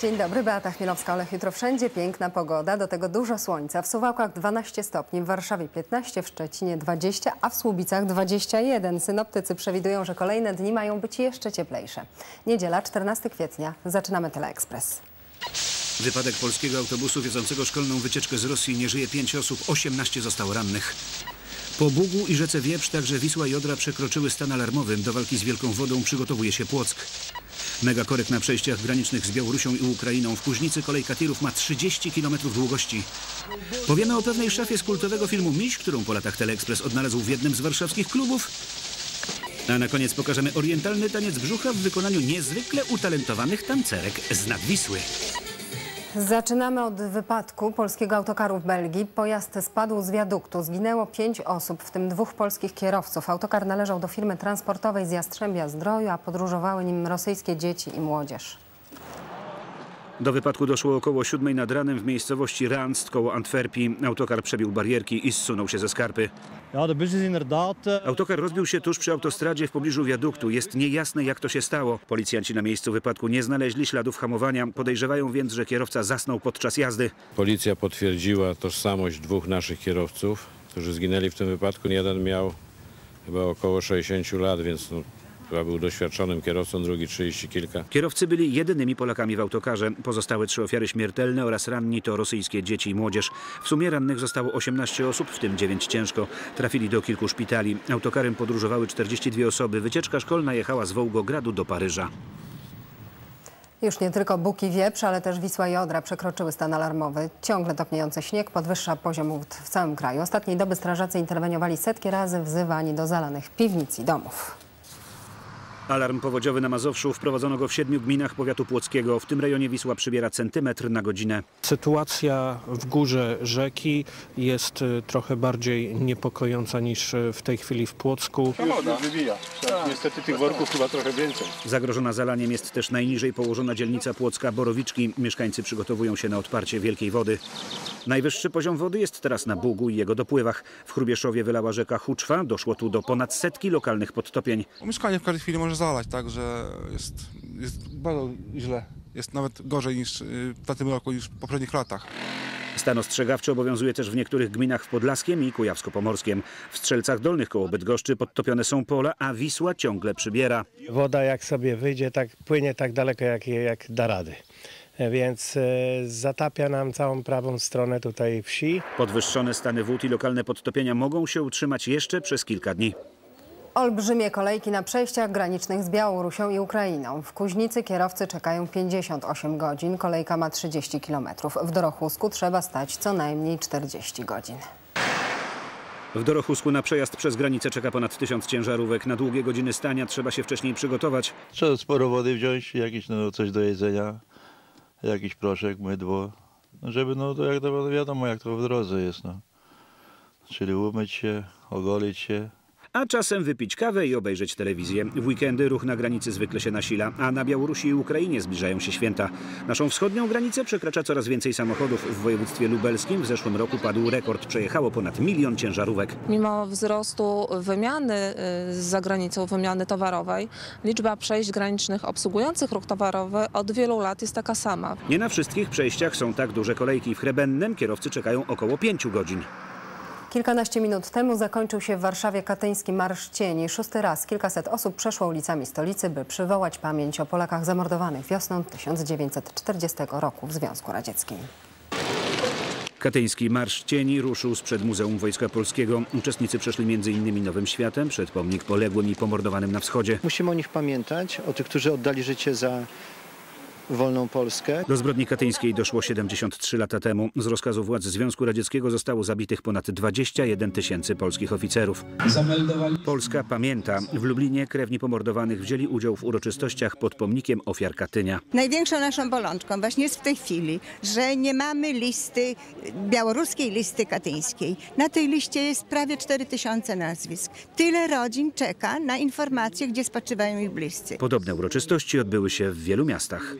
Dzień dobry, Beata Chmielowska, Olech. Jutro wszędzie piękna pogoda, do tego dużo słońca. W Suwałkach 12 stopni, w Warszawie 15, w Szczecinie 20, a w Słubicach 21. Synoptycy przewidują, że kolejne dni mają być jeszcze cieplejsze. Niedziela, 14 kwietnia. Zaczynamy Teleekspres. Wypadek polskiego autobusu wiozącego szkolną wycieczkę z Rosji nie żyje 5 osób, 18 zostało rannych. Po Bugu i rzece Wieprz także Wisła i Odra przekroczyły stan alarmowy. Do walki z wielką wodą przygotowuje się Płock. Megakorek na przejściach granicznych z Białorusią i Ukrainą. W Kuźnicy kolejka tirów ma 30 km długości. Powiemy o pewnej szafie z kultowego filmu Miś, którą po latach Teleekspres odnalazł w jednym z warszawskich klubów. A na koniec pokażemy orientalny taniec brzucha w wykonaniu niezwykle utalentowanych tancerek z Nadwisły. Zaczynamy od wypadku polskiego autokaru w Belgii. Pojazd spadł z wiaduktu. Zginęło pięć osób, w tym dwóch polskich kierowców. Autokar należał do firmy transportowej z Jastrzębia Zdroju, a podróżowały nim rosyjskie dzieci i młodzież. Do wypadku doszło około siódmej nad ranem w miejscowości Randst koło Antwerpii. Autokar przebił barierki i zsunął się ze skarpy. Eh, Autokar rozbił się tuż przy autostradzie w pobliżu wiaduktu. Jest niejasne jak to się stało. Policjanci na miejscu wypadku nie znaleźli śladów hamowania. Podejrzewają więc, że kierowca zasnął podczas jazdy. Policja potwierdziła tożsamość dwóch naszych kierowców, którzy zginęli w tym wypadku. Jeden miał chyba około 60 lat, więc no, chyba był doświadczonym kierowcą, drugi 30 kilka. Kierowcy byli jedynymi Polakami w autokarze. Pozostałe trzy ofiary śmiertelne oraz ranni to rosyjskie dzieci i młodzież. W sumie rannych zostało 18 osób, w tym 9 ciężko. Trafili do kilku szpitali. Autokarem podróżowały 42 osoby. Wycieczka szkolna jechała z Wołgogradu do Paryża. Już nie tylko Bóg i Wieprz, ale też Wisła i Odra przekroczyły stan alarmowy. Ciągle topniejący śnieg podwyższa poziom wód w całym kraju. Ostatniej doby strażacy interweniowali setki razy, wzywani do zalanych piwnic i domów. Alarm powodziowy na Mazowszu wprowadzono go w siedmiu gminach powiatu płockiego. W tym rejonie Wisła przybiera centymetr na godzinę. Sytuacja w górze rzeki jest y, trochę bardziej niepokojąca niż y, w tej chwili w Płocku. Woda wybija. Niestety tych worków chyba trochę więcej. Zagrożona zalaniem jest też najniżej położona dzielnica Płocka Borowiczki. Mieszkańcy przygotowują się na odparcie wielkiej wody. Najwyższy poziom wody jest teraz na Bugu i jego dopływach. W Chrubieszowie wylała rzeka Huczwa. Doszło tu do ponad setki lokalnych podtopień. Mieszkanie w każdej chwili może zalać, także jest, jest bardzo źle. Jest nawet gorzej niż y, w tym roku niż w poprzednich latach. Stan ostrzegawczy obowiązuje też w niektórych gminach w Podlaskiem i Kujawsko-Pomorskiem. W Strzelcach Dolnych koło Bydgoszczy podtopione są pola, a Wisła ciągle przybiera. Woda jak sobie wyjdzie, tak płynie tak daleko, jak, jak da rady. Więc e, zatapia nam całą prawą stronę tutaj wsi. Podwyższone stany wód i lokalne podtopienia mogą się utrzymać jeszcze przez kilka dni. Olbrzymie kolejki na przejściach granicznych z Białorusią i Ukrainą. W Kuźnicy kierowcy czekają 58 godzin, kolejka ma 30 km. W Dorochusku trzeba stać co najmniej 40 godzin. W Dorochusku na przejazd przez granicę czeka ponad tysiąc ciężarówek. Na długie godziny stania trzeba się wcześniej przygotować. Trzeba sporo wody wziąć, jakieś no, coś do jedzenia, jakiś proszek, mydło, no, żeby no to jak to wiadomo jak to w drodze jest, no. Czyli umyć się, ogolić się, A czasem wypić kawę i obejrzeć telewizję. W weekendy ruch na granicy zwykle się nasila, a na Białorusi i Ukrainie zbliżają się święta. Naszą wschodnią granicę przekracza coraz więcej samochodów. W województwie lubelskim w zeszłym roku padł rekord. Przejechało ponad milion ciężarówek. Mimo wzrostu wymiany y, z zagranicą, wymiany towarowej, liczba przejść granicznych obsługujących ruch towarowy od wielu lat jest taka sama. Nie na wszystkich przejściach są tak duże kolejki. W Chrebennem kierowcy czekają około 5 godzin. Kilkanaście minut temu zakończył się w Warszawie katyński Marsz Cieni. Szósty raz kilkaset osób przeszło ulicami stolicy, by przywołać pamięć o Polakach zamordowanych wiosną 1940 roku w Związku Radzieckim. Katyński Marsz Cieni ruszył sprzed Muzeum Wojska Polskiego. Uczestnicy przeszli m.in. Nowym Światem, przed pomnik poległym i pomordowanym na wschodzie. Musimy o nich pamiętać, o tych, którzy oddali życie za wolną Polskę. Do zbrodni katyńskiej doszło 73 lata temu. Z rozkazu władz Związku Radzieckiego zostało zabitych ponad 21 tysięcy polskich oficerów. Polska pamięta. W Lublinie krewni pomordowanych wzięli udział w uroczystościach pod pomnikiem ofiar Katynia. Największą naszą bolączką właśnie jest w tej chwili, że nie mamy listy, białoruskiej listy katyńskiej. Na tej liście jest prawie 4 tysiące nazwisk. Tyle rodzin czeka na informacje, gdzie spoczywają ich bliscy. Podobne uroczystości odbyły się w wielu miastach.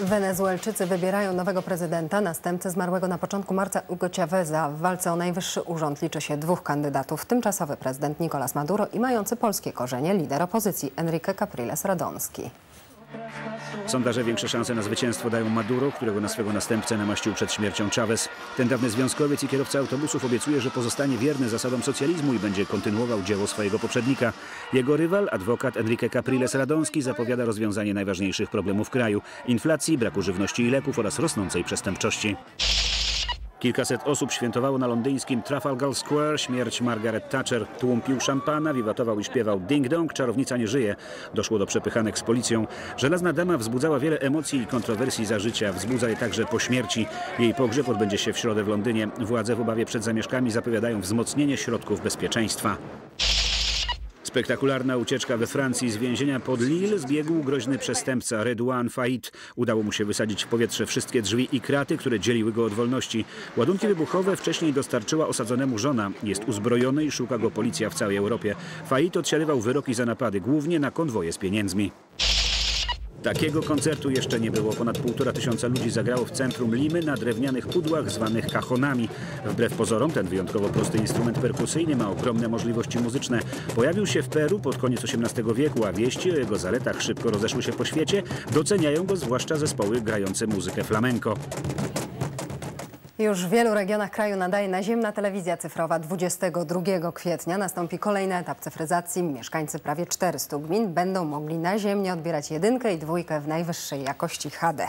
Wenezuelczycy wybierają nowego prezydenta, następcę zmarłego na początku marca Hugo Chaveza. W walce o najwyższy urząd liczy się dwóch kandydatów. Tymczasowy prezydent Nicolás Maduro i mający polskie korzenie lider opozycji Enrique Capriles Radomski. Sondaże większe szanse na zwycięstwo dają Maduro, którego na swego następcę namaścił przed śmiercią Chavez. Ten dawny związkowiec i kierowca autobusów obiecuje, że pozostanie wierny zasadom socjalizmu i będzie kontynuował dzieło swojego poprzednika. Jego rywal, adwokat Enrique Capriles Radomski, zapowiada rozwiązanie najważniejszych problemów kraju inflacji, braku żywności i leków oraz rosnącej przestępczości. Kilkaset osób świętowało na londyńskim Trafalgar Square śmierć Margaret Thatcher. Tłum pił szampana, wiwatował i śpiewał Ding Dong, czarownica nie żyje. Doszło do przepychanek z policją. Żelazna dama wzbudzała wiele emocji i kontrowersji za życia. Wzbudza je także po śmierci. Jej pogrzeb odbędzie się w środę w Londynie. Władze w obawie przed zamieszkami zapowiadają wzmocnienie środków bezpieczeństwa. Spektakularna ucieczka we Francji z więzienia pod Lille zbiegł groźny przestępca Redouan Fait. Udało mu się wysadzić w powietrze wszystkie drzwi i kraty, które dzieliły go od wolności. Ładunki wybuchowe wcześniej dostarczyła osadzonemu żona. Jest uzbrojony i szuka go policja w całej Europie. Fait odsiadywał wyroki za napady, głównie na konwoje z pieniędzmi. Takiego koncertu jeszcze nie było. Ponad półtora tysiąca ludzi zagrało w centrum Limy na drewnianych pudłach zwanych kachonami. Wbrew pozorom ten wyjątkowo prosty instrument perkusyjny ma ogromne możliwości muzyczne. Pojawił się w Peru pod koniec XVIII wieku, a wieści o jego zaletach szybko rozeszły się po świecie. Doceniają go zwłaszcza zespoły grające muzykę flamenco. Już w wielu regionach kraju nadaje naziemna telewizja cyfrowa. 22 kwietnia nastąpi kolejny etap cyfryzacji. Mieszkańcy prawie 400 gmin będą mogli naziemnie odbierać jedynkę i dwójkę w najwyższej jakości HD.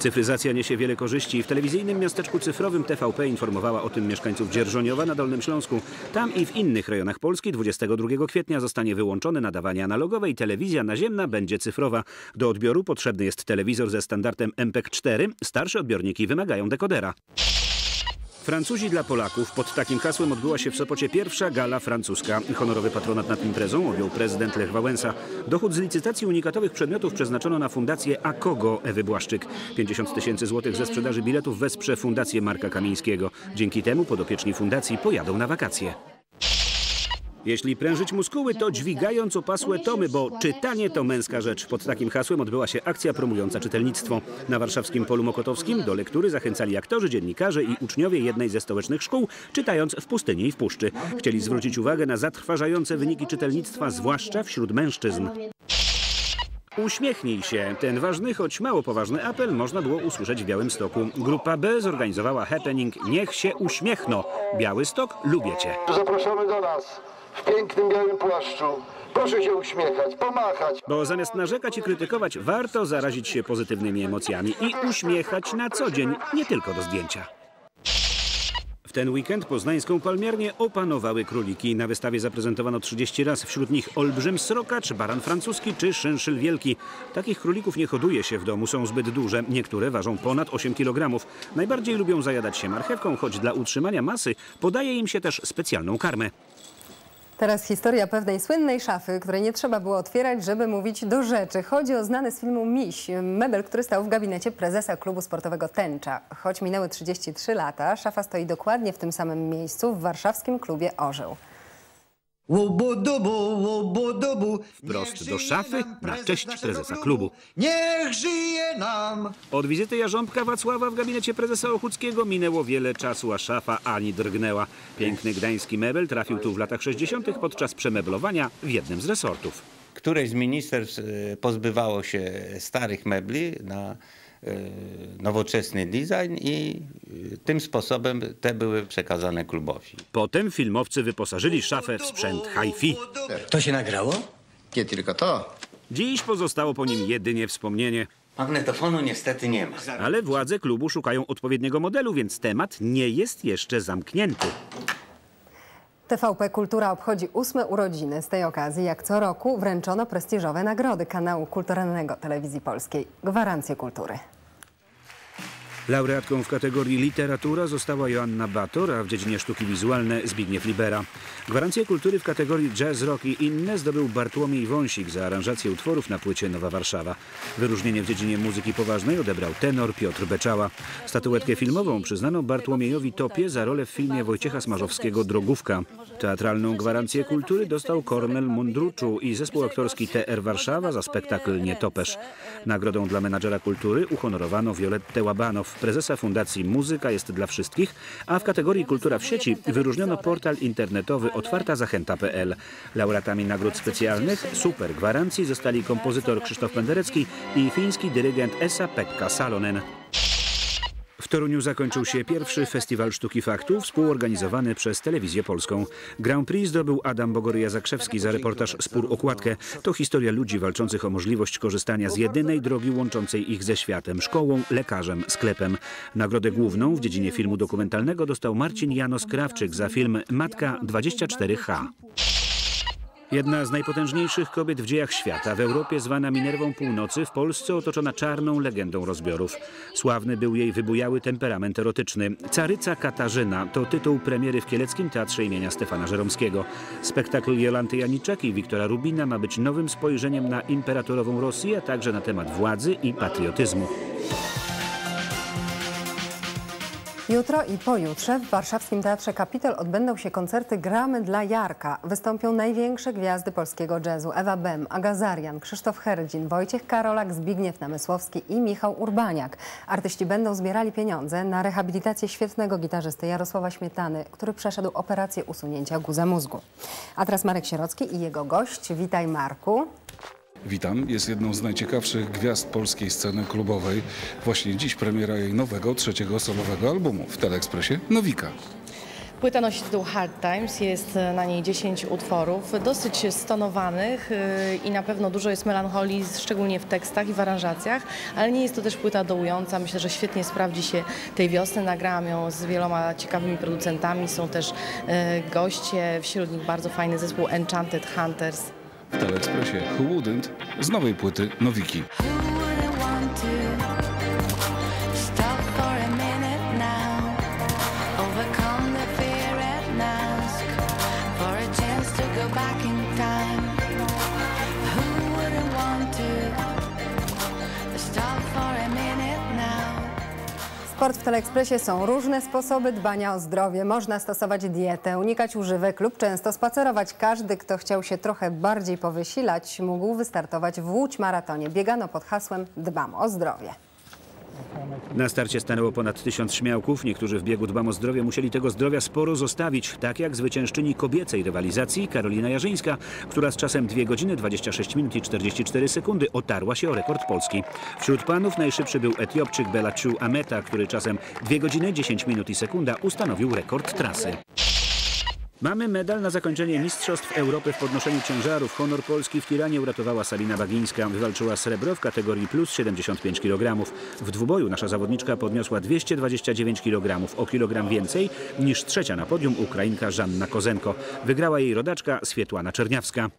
Cyfryzacja niesie wiele korzyści. W telewizyjnym miasteczku cyfrowym TVP informowała o tym mieszkańców Dzierżoniowa na Dolnym Śląsku. Tam i w innych rejonach Polski 22 kwietnia zostanie wyłączone nadawanie analogowe i telewizja naziemna będzie cyfrowa. Do odbioru potrzebny jest telewizor ze standardem MPEG-4. Starsze odbiorniki wymagają dekodera. Francuzi dla Polaków. Pod takim hasłem odbyła się w Sopocie pierwsza gala francuska. Honorowy patronat nad imprezą objął prezydent Lech Wałęsa. Dochód z licytacji unikatowych przedmiotów przeznaczono na fundację Akogo Ewy Błaszczyk. 50 tysięcy złotych ze sprzedaży biletów wesprze fundację Marka Kamińskiego. Dzięki temu podopieczni fundacji pojadą na wakacje. Jeśli prężyć muskuły, to dźwigając opasłe tomy, bo czytanie to męska rzecz. Pod takim hasłem odbyła się akcja promująca czytelnictwo. Na warszawskim Polu Mokotowskim do lektury zachęcali aktorzy, dziennikarze i uczniowie jednej ze stołecznych szkół, czytając w pustyni i w puszczy. Chcieli zwrócić uwagę na zatrważające wyniki czytelnictwa, zwłaszcza wśród mężczyzn. Uśmiechnij się. Ten ważny, choć mało poważny apel można było usłyszeć w Białymstoku. Grupa B zorganizowała happening Niech się uśmiechno. Białystok, lubię cię. Zapraszamy do nas w pięknym białym płaszczu. Proszę się uśmiechać, pomachać. Bo zamiast narzekać i krytykować, warto zarazić się pozytywnymi emocjami i uśmiechać na co dzień, nie tylko do zdjęcia. W ten weekend poznańską palmiarnię opanowały króliki. Na wystawie zaprezentowano 30 raz, wśród nich olbrzym srokacz, baran francuski czy szynszyl wielki. Takich królików nie hoduje się w domu, są zbyt duże. Niektóre ważą ponad 8 kg. Najbardziej lubią zajadać się marchewką, choć dla utrzymania masy podaje im się też specjalną karmę. Teraz historia pewnej słynnej szafy, której nie trzeba było otwierać, żeby mówić do rzeczy. Chodzi o znany z filmu Miś, mebel, który stał w gabinecie prezesa klubu sportowego Tęcza. Choć minęły 33 lata, szafa stoi dokładnie w tym samym miejscu w warszawskim klubie Orzeł. Wprost do szafy na cześć prezesa klubu. Niech żyje nam. Od wizyty Jarząbka Wacława w gabinecie prezesa Ochuckiego minęło wiele czasu, a szafa ani drgnęła. Piękny gdański mebel trafił tu w latach 60. podczas przemeblowania w jednym z resortów. Któreś z ministerstw e, pozbywało się starych mebli na nowoczesny design i e, tym sposobem te były przekazane klubowi. Potem filmowcy wyposażyli szafę w sprzęt hi-fi. To się nagrało? Nie tylko to. Dziś pozostało po nim jedynie wspomnienie. Magnetofonu niestety nie ma. Ale władze klubu szukają odpowiedniego modelu, więc temat nie jest jeszcze zamknięty. TVP Kultura obchodzi ósme urodziny. Z tej okazji, jak co roku, wręczono prestiżowe nagrody kanału kulturalnego Telewizji Polskiej. Gwarancje kultury. Laureatką w kategorii literatura została Joanna Bator, a w dziedzinie sztuki wizualne Zbigniew Libera. Gwarancję kultury w kategorii jazz, rock i inne zdobył Bartłomiej Wąsik za aranżację utworów na płycie Nowa Warszawa. Wyróżnienie w dziedzinie muzyki poważnej odebrał tenor Piotr Beczała. Statuetkę filmową przyznano Bartłomiejowi Topie za rolę w filmie Wojciecha Smarzowskiego Drogówka. Teatralną gwarancję kultury dostał Kornel Mundruczu i zespół aktorski TR Warszawa za spektakl Nietopesz. Nagrodą dla menadżera kultury uhonorowano Violettę Łabanow. Prezesa Fundacji Muzyka jest dla wszystkich, a w kategorii Kultura w sieci wyróżniono portal internetowy otwartazachęta.pl. Laureatami nagród specjalnych Super Gwarancji zostali kompozytor Krzysztof Penderecki i fiński dyrygent Esa-Pekka Salonen. Toruniu zakończył się pierwszy Festiwal Sztuki Faktu współorganizowany przez Telewizję Polską. Grand Prix zdobył Adam Bogoryja-Zakrzewski za reportaż Spór Okładkę. To historia ludzi walczących o możliwość korzystania z jedynej drogi łączącej ich ze światem, szkołą, lekarzem, sklepem. Nagrodę główną w dziedzinie filmu dokumentalnego dostał Marcin Janos Krawczyk za film Matka 24H. Jedna z najpotężniejszych kobiet w dziejach świata, w Europie zwana Minerwą Północy, w Polsce otoczona czarną legendą rozbiorów. Sławny był jej wybujały temperament erotyczny. Caryca Katarzyna to tytuł premiery w Kieleckim Teatrze imienia Stefana Żeromskiego. Spektakl Jolanty Janiczak i Wiktora Rubina ma być nowym spojrzeniem na imperatorową Rosję, a także na temat władzy i patriotyzmu. Jutro i pojutrze w warszawskim Teatrze Kapitol odbędą się koncerty Gramy dla Jarka. Wystąpią największe gwiazdy polskiego jazzu Ewa Bem, Agazarian, Krzysztof Herdzin, Wojciech Karolak, Zbigniew Namysłowski i Michał Urbaniak. Artyści będą zbierali pieniądze na rehabilitację świetnego gitarzysty Jarosława Śmietany, który przeszedł operację usunięcia guza mózgu. A teraz Marek Sierocki i jego gość. Witaj Marku. Witam, jest jedną z najciekawszych gwiazd polskiej sceny klubowej. Właśnie dziś premiera jej nowego, trzeciego solowego albumu w Teleekspresie Nowika. Płyta nosi tytuł Hard Times, jest na niej 10 utworów, dosyć stonowanych yy, i na pewno dużo jest melancholii, szczególnie w tekstach i w aranżacjach, ale nie jest to też płyta dołująca. Myślę, że świetnie sprawdzi się tej wiosny. Nagrałam ją z wieloma ciekawymi producentami, są też yy, goście, wśród nich bardzo fajny zespół Enchanted Hunters. W Teleekspresie Who Wouldn't z nowej płyty Nowiki. Sport w Teleekspresie są różne sposoby dbania o zdrowie. Można stosować dietę, unikać używek lub często spacerować. Każdy, kto chciał się trochę bardziej powysilać, mógł wystartować w Łódź Maratonie. Biegano pod hasłem Dbam o zdrowie. Na starcie stanęło ponad tysiąc śmiałków. Niektórzy w biegu Dbam o zdrowie musieli tego zdrowia sporo zostawić. Tak jak zwyciężczyni kobiecej rywalizacji Karolina Jarzyńska, która z czasem 2 godziny 26 minut i 44 sekundy otarła się o rekord Polski. Wśród panów najszybszy był Etiopczyk Belaciu Ameta, który czasem 2 godziny 10 minut i sekunda ustanowił rekord trasy. Mamy medal na zakończenie Mistrzostw Europy w podnoszeniu ciężarów. Honor Polski w Tiranie uratowała Sabina Bagińska. Wywalczyła srebro w kategorii plus 75 kg. W dwuboju nasza zawodniczka podniosła 229 kg, o kilogram więcej niż trzecia na podium Ukrainka Żanna Kozenko. Wygrała jej rodaczka Swietłana Czerniawska.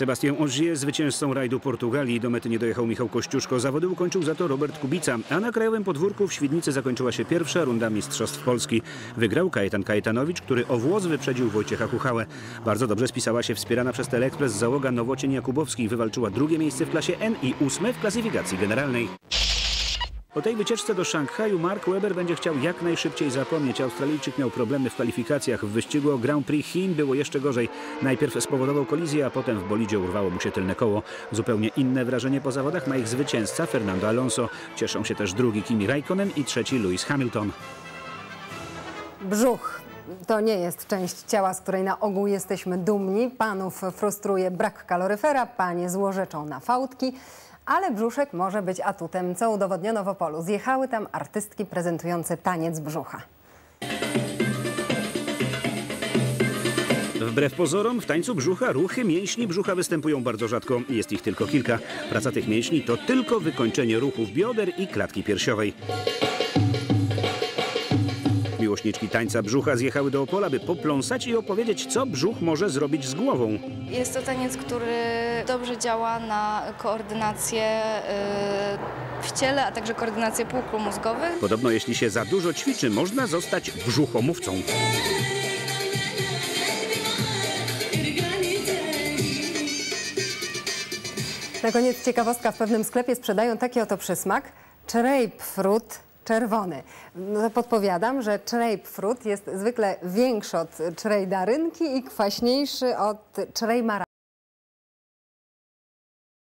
Sebastian Ogier zwycięzcą rajdu Portugalii. Do mety nie dojechał Michał Kościuszko. Zawody ukończył za to Robert Kubica. A na krajowym podwórku w Świdnicy zakończyła się pierwsza runda Mistrzostw Polski. Wygrał Kajetan Kajetanowicz, który o włos wyprzedził Wojciecha Kuchałę. Bardzo dobrze spisała się wspierana przez Teleekspres załoga Nowocień Jakubowski. Wywalczyła drugie miejsce w klasie N i ósme w klasyfikacji generalnej. Po tej wycieczce do Szanghaju Mark Webber będzie chciał jak najszybciej zapomnieć. Australijczyk miał problemy w kwalifikacjach. W wyścigu o Grand Prix Chin było jeszcze gorzej. Najpierw spowodował kolizję, a potem w bolidzie urwało mu się tylne koło. Zupełnie inne wrażenie po zawodach ma ich zwycięzca Fernando Alonso. Cieszą się też drugi Kimi Raikkonen i trzeci Lewis Hamilton. Brzuch. To nie jest część ciała, z której na ogół jesteśmy dumni. Panów frustruje brak kaloryfera, panie złorzeczą na fałdki. Ale brzuszek może być atutem, co udowodniono w Opolu. Zjechały tam artystki prezentujące taniec brzucha. Wbrew pozorom w tańcu brzucha ruchy mięśni brzucha występują bardzo rzadko. Jest ich tylko kilka. Praca tych mięśni to tylko wykończenie ruchów bioder i klatki piersiowej. Miłośniczki tańca brzucha zjechały do Opola, by popląsać i opowiedzieć, co brzuch może zrobić z głową. Jest to taniec, który dobrze działa na koordynację y, w ciele, a także koordynację półkul mózgowych. Podobno jeśli się za dużo ćwiczy, można zostać brzuchomówcą. Na koniec ciekawostka. W pewnym sklepie sprzedają taki oto przysmak. Grapefruit czerwony. No, podpowiadam, że grapefruit jest zwykle większy od czrej darynki i kwaśniejszy od czrej.